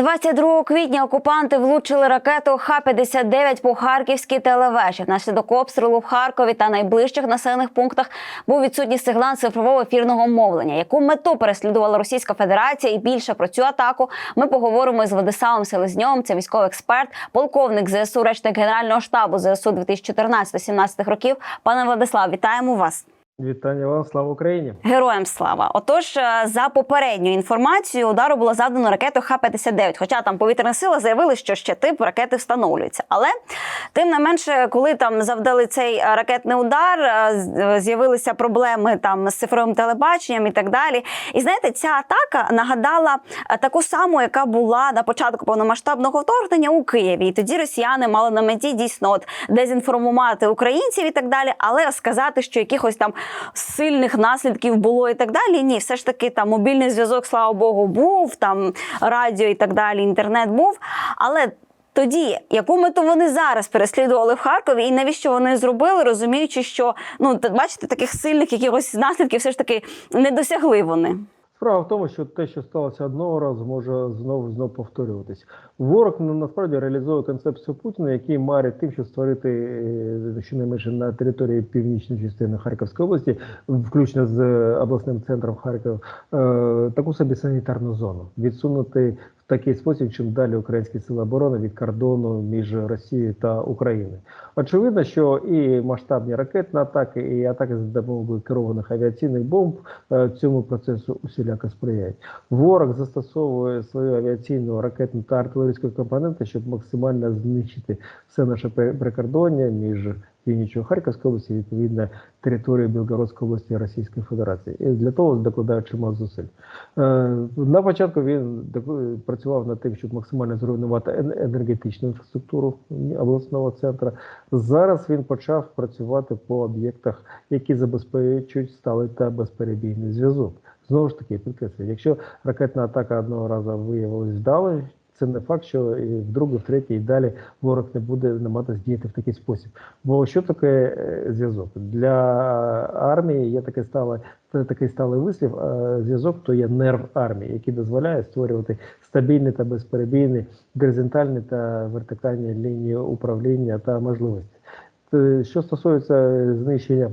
22 квітня окупанти влучили ракету Х-59 по харківській телевежі. Внаслідок обстрілу в Харкові та найближчих населених пунктах був відсутній сигнал цифрового ефірного мовлення. Яку мету переслідувала Російська Федерація? І більше про цю атаку ми поговоримо з Владиславом Селезньовим. Це військовий експерт, полковник ЗСУ, речник Генерального штабу ЗСУ 2014-17 років. Пане Владислав, вітаємо вас. Вітання вам, слава Україні! Героям слава! Отож, е, за попередньою інформацією, удару було завдано ракету Х-59. Хоча там повітряна сила заявили, що ще тип ракети встановлюється. Але тим не менше, коли там завдали цей е, ракетний удар, е, з'явилися проблеми там з цифровим телебаченням і так далі. І знаєте, ця атака нагадала таку саму, яка була на початку повномасштабного вторгнення у Києві. І тоді росіяни мали на меті дійсно от дезінформувати українців і так далі, але сказати, що якихось там сильних наслідків було і так далі. Ні, все ж таки там мобільний зв'язок, слава Богу, був, там радіо і так далі, інтернет був. Але тоді, яку мету вони зараз переслідували в Харкові, і навіщо вони зробили, розуміючи, що ну бачите, таких сильних якихось наслідків все ж таки не досягли вони. Справа в тому, що те, що сталося одного разу, може знову знову повторюватись. Ворог насправді реалізує концепцію Путіна, який марить тим, що створити е, щонайменше на території північної частини Харківської області, включно з е, обласним центром Харкова, е, таку собі санітарну зону, відсунути такий спосіб, чим далі українські сили оборони від кордону між Росією та Україною. Очевидно, що і масштабні ракетні атаки, і атаки за допомогою керованих авіаційних бомб е, цьому процесу усіляко сприяють. Ворог застосовує свою авіаційну ракетну та артилерійську компоненти, щоб максимально знищити все наше прикордоння між північною Харківською області, відповідно територією Білгородської області Російської Федерації. І для того докладає чимало зусиль. Е, На початку він працював над тим, щоб максимально зруйнувати енергетичну інфраструктуру обласного центру. Зараз він почав працювати по об'єктах, які забезпечують сталий та безперебійний зв'язок. Знову ж таки, підкреслюю, якщо ракетна атака одного разу виявилась вдалою, це не факт, що і вдруге, втретє і далі ворог не буде намагатися діяти в такий спосіб. Бо що таке е, зв'язок? Для армії є таке стале, це такий сталий вислів. е, Зв'язок то є нерв армії, який дозволяє створювати стабільні та безперебійні горизонтальні та вертикальні лінії управління та можливості. Е, Що стосується знищення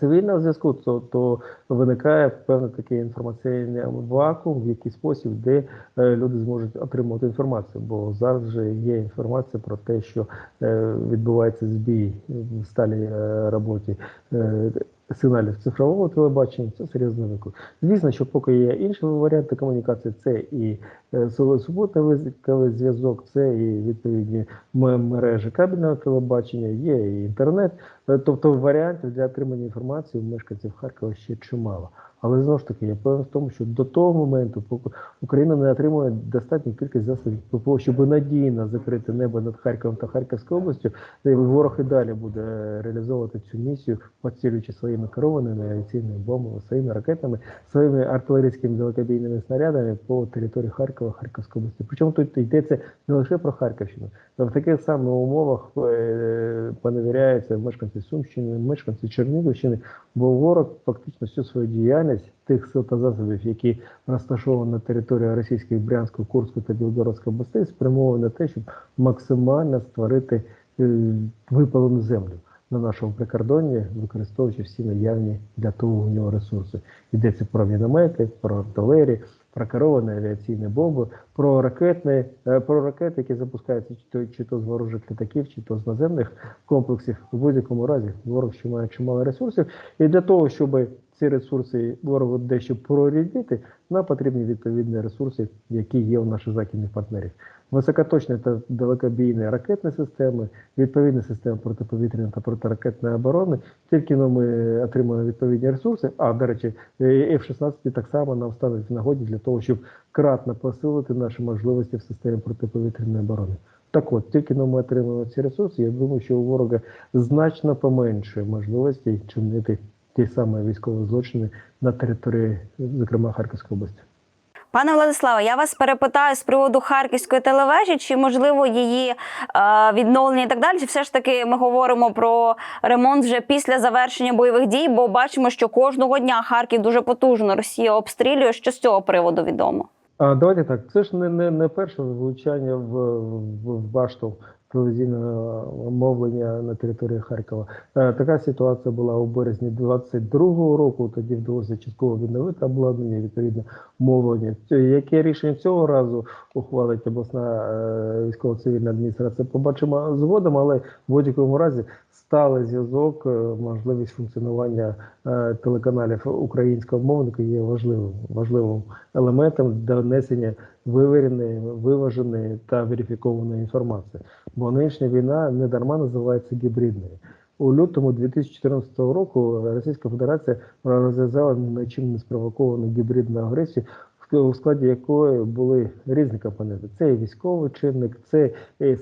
цивільного зв'язку, то, то виникає певний такий інформаційний вакуум, в який спосіб, де е, люди зможуть отримувати інформацію. Бо зараз вже є інформація про те, що е, відбувається збій в сталій е, роботі е, сигналів цифрового телебачення. Це серйозний виклик. Звісно, що поки є інші варіанти комунікації, це і е, суботовий зв'язок, це і відповідні мережі кабельного телебачення, є і інтернет. Е, Тобто варіантів для отримання інформації у мешканців Харкова ще чимало. Але знову ж таки, я певен в тому, що до того моменту, поки Україна не отримує достатню кількість засобів ППО, щоб надійно закрити небо над Харковом та Харківською областю, ворог і далі буде реалізовувати цю місію, поцілюючи своїми керованими авіаційними бомбами, своїми ракетами, своїми артилерійськими далекобійними снарядами по території Харкова, Харківської області. Причому тут йдеться не лише про Харківщину. В таких самих умовах е, поневіряються мешканці Сумщини, мешканці Чернігівщини, бо ворог фактично всю свою діяльність тих сил та засобів, які розташовані на території Російської Брянської, Курської та Білгородської областей, спрямований на те, щоб максимально створити е, випалену землю на нашому прикордонні, використовуючи всі наявні для того у нього ресурси. Йдеться про міномети, про артилерію, про керовані авіаційні бомби, про ракетні, е, про ракети, які запускаються чи то, чи то з ворожих літаків, чи то з наземних комплексів. У будь-якому разі ворог ще має чимало ресурсів. І для того, щоб ці ресурси ворогу дещо прорідити, нам потрібні відповідні ресурси, які є у наших західних партнерів. Високоточні та далекобійні ракетні системи, відповідні системи протиповітряної та протиракетної оборони. Тільки но ми отримаємо відповідні ресурси. А до речі, е, F-16 так само нам стануть в нагоді для того, щоб кратно посилити наші можливості в системі протиповітряної оборони. Так от, тільки но ми отримаємо ці ресурси, я думаю, що у ворога значно поменшує можливості чинити ті самі військові злочини на території, зокрема Харківської області. Пане Владиславе, я вас перепитаю з приводу харківської телевежі, чи можливо її е, відновлення і так далі. Чи все ж таки ми говоримо про ремонт вже після завершення бойових дій? Бо бачимо, що кожного дня Харків дуже потужно Росія обстрілює. Що з цього приводу відомо? А давайте так. Це ж не, не, не перше влучання в, в, в башту телевізійного мовлення на території Харкова. Е, Така ситуація була у березні 22-го року. Тоді вдалося частково відновити обладнання, відповідно мовлення. Яке рішення цього разу ухвалить обласна е, військово-цивільна адміністрація? Побачимо згодом, але в будь-якому разі сталий зв'язок, е, можливість функціонування телеканалів українського мовника є важливим важливим елементом донесення вивіреної, виваженої та верифікованої інформації. Бо нинішня війна не дарма називається гібридною. У лютому 2014 року Російська Федерація розв'язала нічим не спровоковану гібридну агресію, у складі якої були різні компоненти. Це і військовий чинник, це і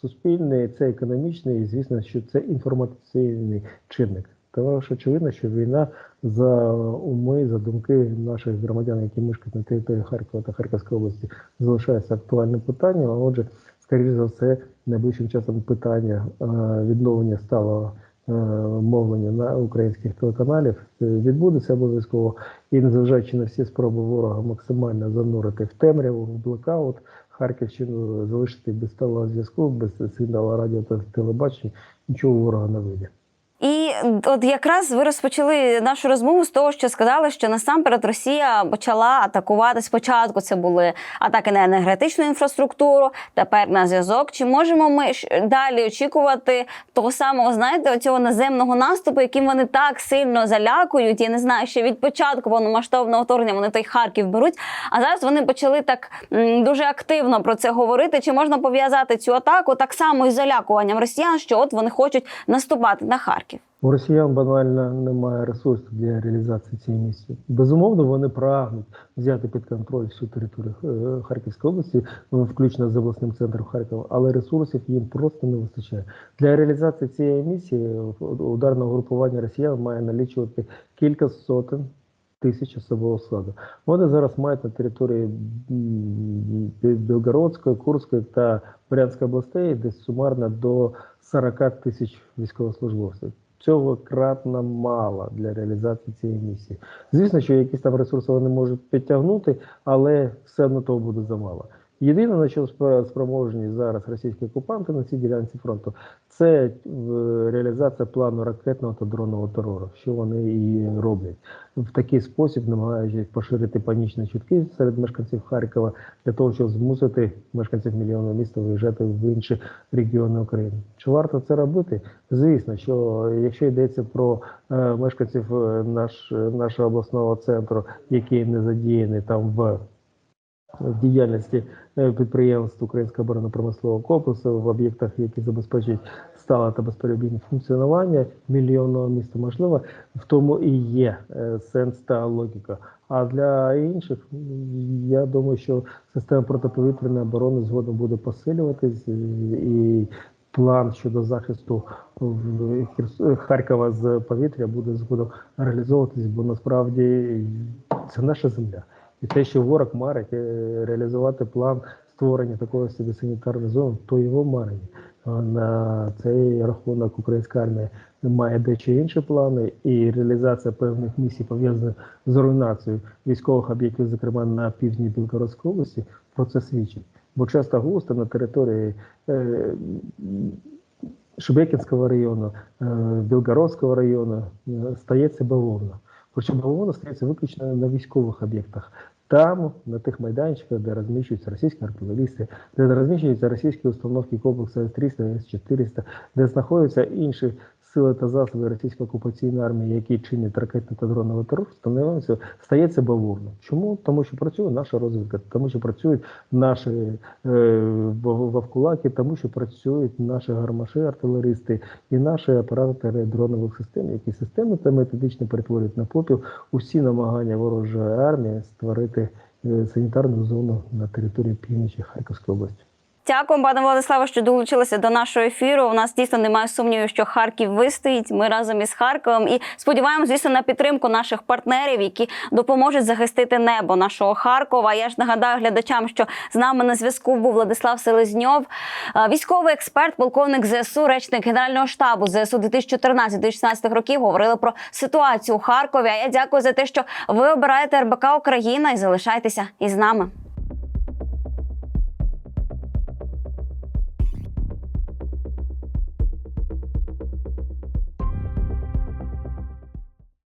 суспільний, це економічний, і звісно, що це інформаційний чинник. Тому що очевидно, що війна за уми, за думки наших громадян, які мешкають на території Харкова та Харківської області, залишається актуальним питанням. А отже, скоріш за все, найближчим часом питання е, відновлення сталого е, мовлення на українських телеканалів е, відбудеться обов'язково. І незважаючи на всі спроби ворога максимально занурити в темряву, в блекаут, Харківщину залишити без сталого зв'язку, без сигналу радіо та телебачення, нічого ворога не вийде. От якраз ви розпочали нашу розмову з того, що сказали, що насамперед Росія почала атакувати спочатку. Це були атаки на енергетичну інфраструктуру, тепер на зв'язок. Чи можемо ми далі очікувати того самого, знаєте, цього наземного наступу, яким вони так сильно залякують? Я не знаю, ще від початку повномасштабного вторгнення вони той Харків беруть. А зараз вони почали так дуже активно про це говорити. Чи можна пов'язати цю атаку так само із залякуванням росіян, що от вони хочуть наступати на Харків? У росіян банально немає ресурсів для реалізації цієї місії. Безумовно, вони прагнуть взяти під контроль всю територію е, Харківської області, ну, включно з обласним центром Харкова, але ресурсів їм просто не вистачає. Для реалізації цієї місії ударне групування росіян має налічувати кілька сотень. Тисяч особового складу. Вони зараз мають на території Білгородської, Курської та Брянської областей десь сумарно до 40 тисяч військовослужбовців. Цього кратно мало для реалізації цієї місії. Звісно, що якісь там ресурси вони можуть підтягнути, але все одно того буде замало. Єдине, на що спроможні зараз російські окупанти на цій ділянці фронту, це е, реалізація плану ракетного та дронного терору, що вони і роблять в такий спосіб, намагаючись поширити панічні чутки серед мешканців Харкова для того, щоб змусити мешканців мільйонного міста виїжджати в інші регіони України. Чи варто це робити? Звісно, що якщо йдеться про е, мешканців е, наш, нашого обласного центру, які не задіяні там в в діяльності е, підприємств Українського оборонно-промислового комплексу в об'єктах, які забезпечують стале та безперебійне функціонування мільйонного міста, можливо, в тому і є е, сенс та логіка. А для інших, я думаю, що система протиповітряної оборони згодом буде посилюватись е, і. План щодо захисту Харкова з повітря буде згодом реалізовуватись, бо насправді це наша земля. І те, що ворог марить е, реалізувати план створення такої собі санітарної зони, то його марення. На цей рахунок українська армія має дещо інші плани, і реалізація певних місій пов'язаних з руйнацією військових об'єктів, зокрема на півдні Білгородської області, про це свідчить. Бо часто густо на території е, Шебекінського району, е, Білгородського району е, стається бавовна. Причому ООН стається виключно на військових об'єктах. Там, на тих майданчиках, де розміщуються російські артилерісти, де розміщуються російські установки комплексу С-300, С-400, де знаходяться інші сили та засоби російської окупаційної армії, які чинять ракетний та дроновий терор, становиться, стається бавовна. Чому? Тому що працює наша розвідка, тому що працюють наші е, вовкулаки, тому що працюють наші гармаші, артилеристи і наші оператори дронових систем, які системи та методично перетворюють на попіл усі намагання ворожої армії створити е, санітарну зону на території півночі Харківської області. Дякую, пане Владиславе, що долучилися до нашого ефіру. У нас дійсно немає сумнівів, що Харків вистоїть. Ми разом із Харковом і сподіваємося, звісно, на підтримку наших партнерів, які допоможуть захистити небо нашого Харкова. Я ж нагадаю глядачам, що з нами на зв'язку був Владислав Селезньов, е, військовий експерт, полковник ЗСУ, речник Генерального штабу ЗСУ 2014-2016 років. Говорили про ситуацію у Харкові. А я дякую за те, що ви обираєте РБК Україна і залишайтеся із нами.